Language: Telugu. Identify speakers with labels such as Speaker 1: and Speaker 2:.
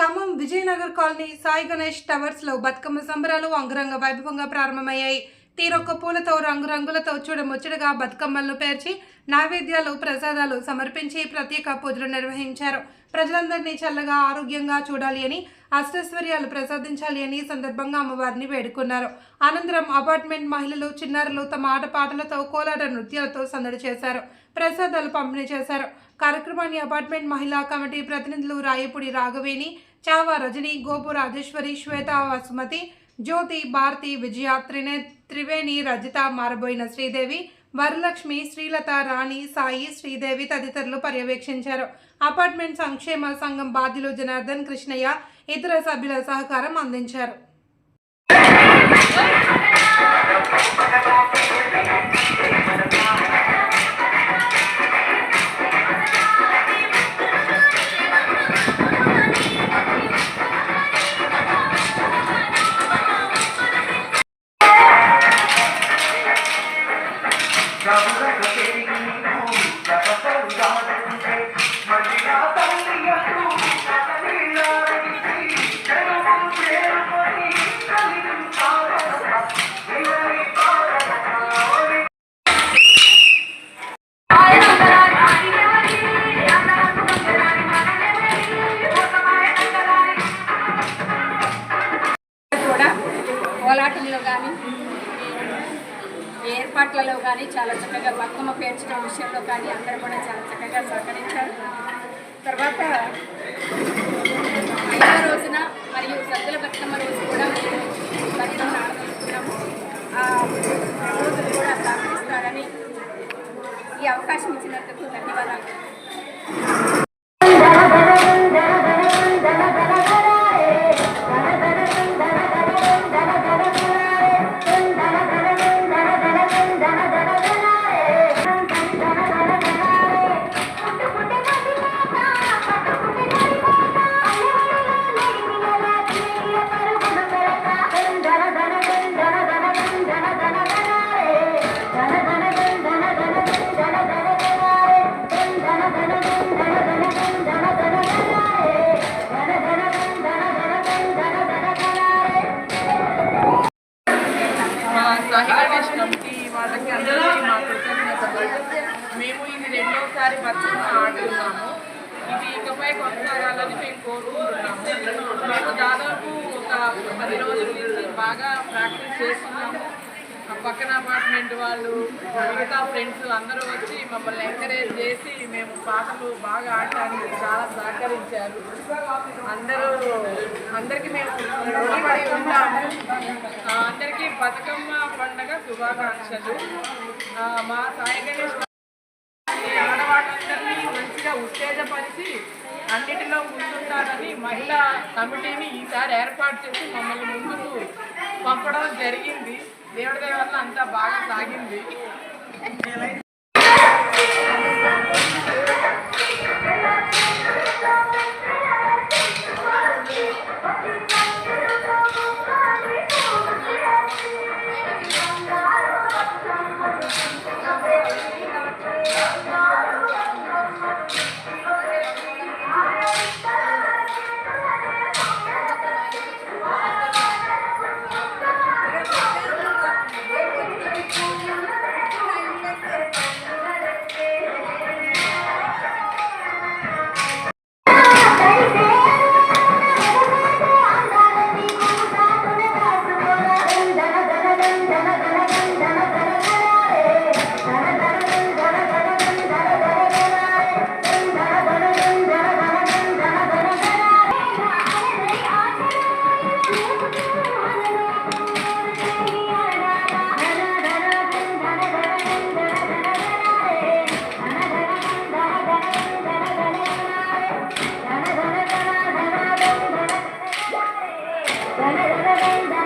Speaker 1: ఖమ్మం విజయనగర్ కాలనీ సాయి గణేష్ టవర్స్లో బతుకమ్మ సంబరాలు అంగరంగ వైభవంగా ప్రారంభమయ్యాయి. తీరొక్క పూలతో రంగురంగులతో చూడముచ్చటగా బతుకమ్మలను పేర్చి నైవేద్యాలు ప్రసాదాలు సమర్పించి ప్రత్యేక పూజలు నిర్వహించారు. ప్రజలందరినీ చల్లగా ఆరోగ్యంగా చూడాలి అని అష్టైశ్వర్యాలు ప్రసాదించాలి అని సందర్భంగా అమ్మవారిని వేడుకున్నారు. అనంతరం అపార్ట్మెంట్ మహిళలు చిన్నారులు తమ ఆటపాటలతో కోలాట నృత్యాలతో సందడి చేశారు. ప్రసాదాలు పంపిణీ చేశారు. కార్యక్రమాన్ని అపార్ట్మెంట్ మహిళా కమిటీ ప్రతినిధులు రాయపూడి రాఘవేణి చావా రజని గోపు రాజేశ్వరి శ్వేత వసుమతి జ్యోతి భారతి విజయ త్రినే త్రివేణి రజిత మారబోయిన శ్రీదేవి వరలక్ష్మి శ్రీలత రాణి సాయి శ్రీదేవి తదితరులు పర్యవేక్షించారు. అపార్ట్మెంట్ సంక్షేమ సంఘం బాధ్యులు జనార్దన్ కృష్ణయ్య ఇతర సభ్యుల సహకారం అందించారు.
Speaker 2: కోలాటంలో కానీ ఏర్పాట్లలో కానీ చాలా చక్కగా బతుకమ్మ పేర్చడం విషయంలో కానీ అందరూ కూడా చాలా చక్కగా సహకరించారు. తర్వాత ఐదో రోజున మరియు సద్దుల బతుకమ్మ రోజు కూడా మేము బతుకమ్మ ఆడబోతున్నాము ఆ రోజులు కూడా సహకరిస్తారని ఈ అవకాశం ఇచ్చినందుకు ధన్యవాదాలు.
Speaker 3: కమిటీ వాళ్ళకి అందరికీ మా కృతజ్ఞతలు మేము ఇది రెండోసారి బతుకమ్మ ఆడుతున్నాము ఇది ఇకపై కొనసాగాలని మేము కోరుకుంటున్నాము మేము దాదాపు ఒక పది రోజుల నుంచి బాగా ప్రాక్టీస్ చేస్తున్నాము. పక్కన అపార్ట్మెంట్ వాళ్ళు మిగతా ఫ్రెండ్స్ అందరూ వచ్చి మమ్మల్ని ఎంకరేజ్ చేసి మేము పాటలు బాగా ఆడటానికి చాలా సహకరించారు. అందరూ అందరికీ మేము రుణపడి ఉంటాము అందరికీ బతుకమ్మ పండగ శుభాకాంక్షలు. మా సాయి గణేష్ ఆడవాళ్ళందరినీ మంచిగా ఉత్తేజపరిచి అన్నిటిలో ముందుంటారని మహిళా కమిటీని ఈసారి ఏర్పాటు చేసి మమ్మల్ని ముందుకు పంపడం జరిగింది. దేవుడి దయ వల్ల అంతా బాగా సాగింది. da da da da da